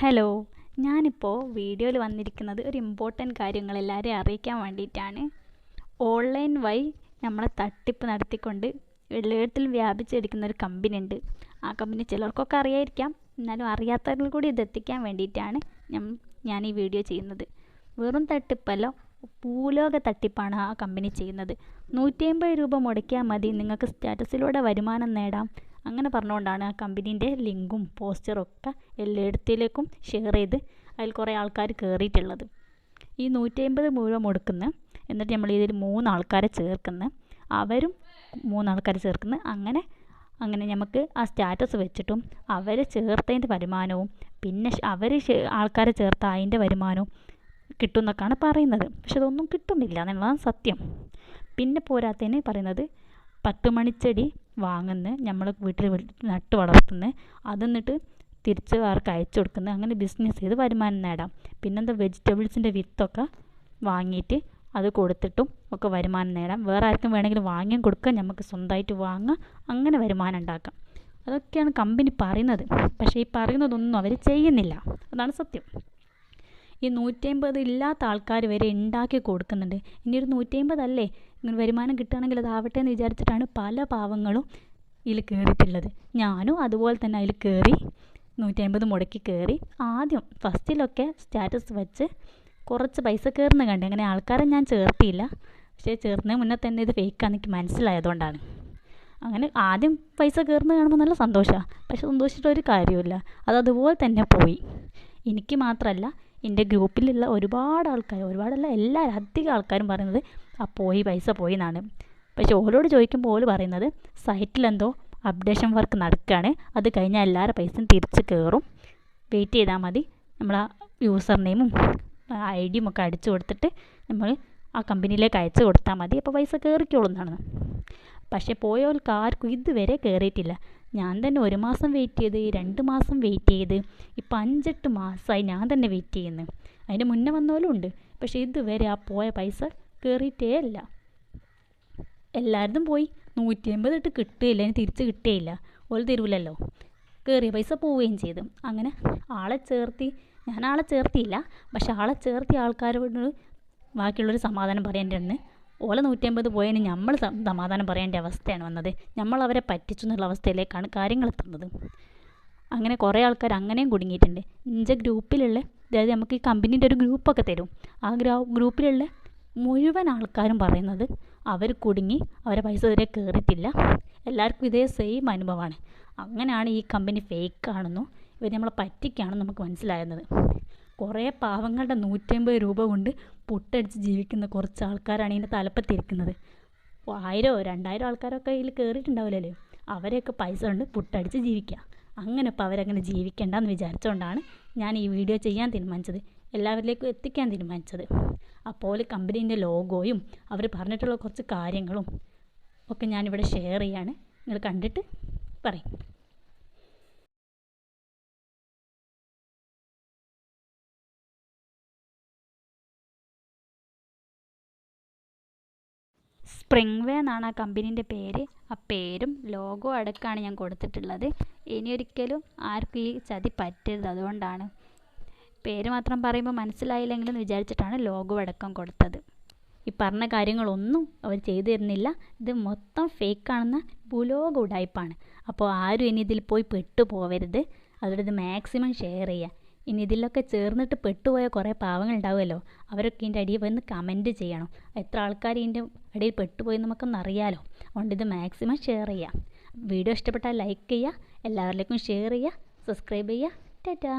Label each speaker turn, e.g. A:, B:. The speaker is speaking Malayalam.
A: ഹലോ ഞാനിപ്പോൾ വീഡിയോയിൽ വന്നിരിക്കുന്നത് ഒരു ഇമ്പോർട്ടന്റ് കാര്യങ്ങൾ എല്ലാവരെയും അറിയിക്കാൻ വേണ്ടിയിട്ടാണ്. ഓൺലൈൻ വഴി നമ്മളെ തട്ടിപ്പ് നടത്തിക്കൊണ്ട് എല്ലായിടത്തിലും വ്യാപിച്ചെടുക്കുന്ന ഒരു കമ്പനി ഉണ്ട്. ആ കമ്പനി ചിലർക്കൊക്കെ അറിയായിരിക്കാം. എന്നാലും അറിയാത്തവരിൽ കൂടി ഇത് എത്തിക്കാൻ വേണ്ടിയിട്ടാണ് ഞാൻ ഈ വീഡിയോ ചെയ്യുന്നത്. വെറും തട്ടിപ്പല്ല ഭൂലോക തട്ടിപ്പാണ് ആ കമ്പനി ചെയ്യുന്നത്. നൂറ്റി അമ്പത് രൂപ മുടക്കിയാൽ മതി. നിങ്ങൾക്ക് സ്റ്റാറ്റസിലൂടെ വരുമാനം നേടാം. അങ്ങനെ പറഞ്ഞുകൊണ്ടാണ് ആ കമ്പനീന്റെ ലിങ്കും പോസ്റ്ററും ഒക്കെ എല്ലായിടത്തിലേക്കും ഷെയർ ചെയ്ത് അതിൽ കുറേ ആൾക്കാർ കയറിയിട്ടുള്ളത്. ഈ നൂറ്റി അമ്പത് മുഴുവൻ മുടക്കുന്ന എന്നിട്ട് നമ്മൾ ഇതിൽ മൂന്നാൾക്കാരെ ചേർക്കുന്ന അവരും മൂന്ന് ആൾക്കാരെ ചേർക്കുന്ന അങ്ങനെ അങ്ങനെ നമുക്ക് ആ സ്റ്റാറ്റസ് വെച്ചിട്ടും അവരെ ചേർത്തതിന്റെ വരുമാനവും പിന്നെ അവർ ആൾക്കാരെ ചേർത്ത അതിന്റെ വരുമാനവും കിട്ടും എന്നൊക്കെയാണ് പറയുന്നത്. പക്ഷെ അതൊന്നും കിട്ടുന്നില്ല എന്നുള്ളതാണ് സത്യം. പിന്നെ പോരാത്തതിന് പറയുന്നത് പത്ത് മണിച്ചെടി വാങ്ങുന്ന നമ്മൾ വീട്ടിൽ നട്ട് വളർത്തുന്ന അത് എന്നിട്ട് തിരിച്ച് അവർക്ക് അയച്ചു കൊടുക്കുന്നത് അങ്ങനെ ബിസിനസ് ചെയ്ത് വരുമാനം നേടാം. പിന്നെന്താ വെജിറ്റബിൾസിന്റെ വിത്തൊക്കെ വാങ്ങിയിട്ട് അത് കൊടുത്തിട്ടും ഒക്കെ വരുമാനം നേടാം. വേറെ ആർക്കും വേണമെങ്കിലും വാങ്ങിയും കൊടുക്കാം നമുക്ക് സ്വന്തമായിട്ട് വാങ്ങാം അങ്ങനെ വരുമാനം ഉണ്ടാക്കാം. അതൊക്കെയാണ് കമ്പനി പറയുന്നത്. പക്ഷേ ഈ പറയുന്നതൊന്നും അവർ ചെയ്യുന്നില്ല. അതാണ് സത്യം. ഈ നൂറ്റമ്പത് ഇല്ലാത്ത ആൾക്കാർ വരെ ഉണ്ടാക്കി കൊടുക്കുന്നുണ്ട്. ഇനി ഒരു നൂറ്റമ്പതല്ലേ? ഇങ്ങനെ വരുമാനം കിട്ടുകയാണെങ്കിൽ അതാവട്ടെ എന്ന് വിചാരിച്ചിട്ടാണ് പല പാവങ്ങളും ഇതിൽ കയറിയിട്ടുള്ളത് ഞാനും അതുപോലെ തന്നെ അതിൽ കയറി നൂറ്റമ്പത് മുടക്കി കയറി ആദ്യം ഫസ്റ്റിലൊക്കെ സ്റ്റാറ്റസ് വെച്ച് കുറച്ച് പൈസ കയറുന്ന കണ്ട്. അങ്ങനെ ആൾക്കാരെ ഞാൻ ചേർത്തിയില്ല. പക്ഷേ ചേർന്നതിന് മുന്നേ തന്നെ ഇത് ഫേക്കാന്ന് എനിക്ക് മനസ്സിലായതുകൊണ്ടാണ്. അങ്ങനെ ആദ്യം പൈസ കയറുന്നത് കാണുമ്പോൾ നല്ല സന്തോഷമാണ് പക്ഷെ സന്തോഷിച്ചിട്ട് ഒരു കാര്യമില്ല അത് അതുപോലെ തന്നെ പോയി. എനിക്ക് മാത്രമല്ല എന്റെ ഗ്രൂപ്പിലുള്ള ഒരുപാട് ആൾക്കാർ ഒരുപാടല്ല എല്ലാവരും അധികം ആൾക്കാരും പറയുന്നത് ആ പോയി പൈസ പോയി എന്നാണ്. പക്ഷെ ഓരോട് ചോദിക്കുമ്പോൾ ഓൽ പറയുന്നത് സൈറ്റിലെന്തോ അപ്ഡേഷൻ വർക്ക് നടക്കുകയാണ് അത് കഴിഞ്ഞാൽ എല്ലാവരുടെ പൈസയും തിരിച്ച് കയറും വെയിറ്റ് ചെയ്താൽ മതി. നമ്മൾ ആ യൂസർ നെയിമും ഐ ഡിയും ഒക്കെ അടിച്ചു കൊടുത്തിട്ട് നമ്മൾ ആ കമ്പനിയിലേക്ക് അയച്ചു കൊടുത്താൽ മതി. അപ്പോൾ പൈസ കയറിക്കോളും എന്നാണ്. പക്ഷേ പോയവർക്ക് ആർക്കും ഇതുവരെ കയറിയിട്ടില്ല ഞാൻ തന്നെ ഒരു മാസം വെയിറ്റ് ചെയ്ത് രണ്ട് മാസം വെയിറ്റ് ചെയ്ത് ഇപ്പം അഞ്ചെട്ട് മാസമായി ഞാൻ തന്നെ വെയിറ്റ് ചെയ്യുന്നു. അതിന് മുന്നേ വന്നോലും ഉണ്ട്. പക്ഷേ ഇതുവരെ ആ പോയ പൈസ കയറിയിട്ടേ അല്ല. എല്ലായിരുന്നും പോയി. നൂറ്റി അമ്പത് ഇട്ട് കിട്ടുകയില്ല. അതിന് തിരിച്ച് കിട്ടുകയില്ല. ഓൾ തരൂലല്ലോ കയറിയ പൈസ പോവുകയും ചെയ്തു. അങ്ങനെ ആളെ ചേർത്തി ഞാൻ ആളെ ചേർത്തിയില്ല. പക്ഷെ ആളെ ചേർത്തിയ ആൾക്കാരോട് ബാക്കിയുള്ളൊരു സമാധാനം പറയേണ്ടതെന്ന് ഓല നൂറ്റമ്പത് പോയതിന് നമ്മൾ സമാധാനം പറയേണ്ട അവസ്ഥയാണ് വന്നത്. നമ്മൾ അവരെ പറ്റിച്ചു എന്നുള്ള അവസ്ഥയിലേക്കാണ് കാര്യങ്ങൾ എത്തുന്നത്. അങ്ങനെ കുറേ ആൾക്കാർ അങ്ങനെയും കുടുങ്ങിയിട്ടുണ്ട്. ഇഞ്ച ഗ്രൂപ്പിലുള്ള അതായത് നമുക്ക് ഈ കമ്പനീന്റെ ഒരു ഗ്രൂപ്പൊക്കെ തരും. ആ ഗ്രൂ ഗ്രൂപ്പിലുള്ള മുഴുവൻ ആൾക്കാരും പറയുന്നത് അവർ കുടുങ്ങി അവരെ പൈസ ഇതുവരെ കയറിയിട്ടില്ല എല്ലാവർക്കും ഇതേ സെയിം അനുഭവമാണ്. അങ്ങനെയാണ് ഈ കമ്പനി ഫേക്ക് ആണെന്നും ഇവർ നമ്മളെ പറ്റിക്കാണെന്നും നമുക്ക് മനസ്സിലാകുന്നത്. കുറേ പാവങ്ങളുടെ നൂറ്റമ്പത് രൂപ കൊണ്ട് പുട്ടടിച്ച് ജീവിക്കുന്ന കുറച്ച് ആൾക്കാരാണ് ഇതിന്റെ തലപ്പത്തിരിക്കുന്നത്. ആയിരോ രണ്ടായിരം ആൾക്കാരൊക്കെ ഇതിൽ കയറിയിട്ടുണ്ടാവില്ലല്ലോ അവരെയൊക്കെ പൈസ കൊണ്ട് പുട്ടടിച്ച് ജീവിക്കുക. അങ്ങനെ ഇപ്പോൾ അവരങ്ങനെ ജീവിക്കേണ്ടെന്ന് വിചാരിച്ചുകൊണ്ടാണ് ഞാൻ ഈ വീഡിയോ ചെയ്യാൻ തീരുമാനിച്ചത്. എല്ലാവരിലേക്കും എത്തിക്കാൻ തീരുമാനിച്ചത്. അപ്പോൾ കമ്പനീന്റെ ലോഗോയും അവർ പറഞ്ഞിട്ടുള്ള കുറച്ച് കാര്യങ്ങളും ഒക്കെ ഞാനിവിടെ ഷെയർ ചെയ്യാണ്. നിങ്ങൾ കണ്ടിട്ട് പറയും. സ്പ്രിംഗ് വേ എന്നാണ് ആ കമ്പനീന്റെ പേര്. ആ പേരും ലോഗോ അടക്കമാണ് ഞാൻ കൊടുത്തിട്ടുള്ളത്. ഇനി ഒരിക്കലും ആർക്കും ഈ ചതി പറ്റരുത് അതുകൊണ്ടാണ്. പേര് മാത്രം പറയുമ്പോൾ മനസ്സിലായില്ലെങ്കിലും വിചാരിച്ചിട്ടാണ് ലോഗോ അടക്കം കൊടുത്തത്. ഈ പറഞ്ഞ കാര്യങ്ങളൊന്നും അവർ ചെയ്തു തരുന്നില്ല. ഇത് മൊത്തം ഫേക്കാണെന്ന ഭൂലോക ഉടായ്പാണ്. അപ്പോൾ ആരും ഇനി ഇതിൽ പോയി പെട്ടു പോവരുത് അതുകൊണ്ട് ഇത് മാക്സിമം ഷെയർ ചെയ്യുക. ഇനി ഇതിലൊക്കെ ചേർന്നിട്ട് പെട്ടുപോയ കുറേ പാവങ്ങൾ ഉണ്ടാവുമല്ലോ അവരൊക്കെ ഇതിന്റെ അടിയിൽ വന്ന് കമന്റ് ചെയ്യണം. എത്ര ആൾക്കാർ ഇതിന്റെ അടിയിൽ പെട്ടുപോയി നമുക്കൊന്ന് അറിയാലോ. അതുകൊണ്ട് ഇത് മാക്സിമം ഷെയർ ചെയ്യാം. വീഡിയോ ഇഷ്ടപ്പെട്ടാൽ ലൈക്ക് ചെയ്യുക. എല്ലാവരിലേക്കും ഷെയർ ചെയ്യുക. സബ്സ്ക്രൈബ് ചെയ്യുക. ടാറ്റാ.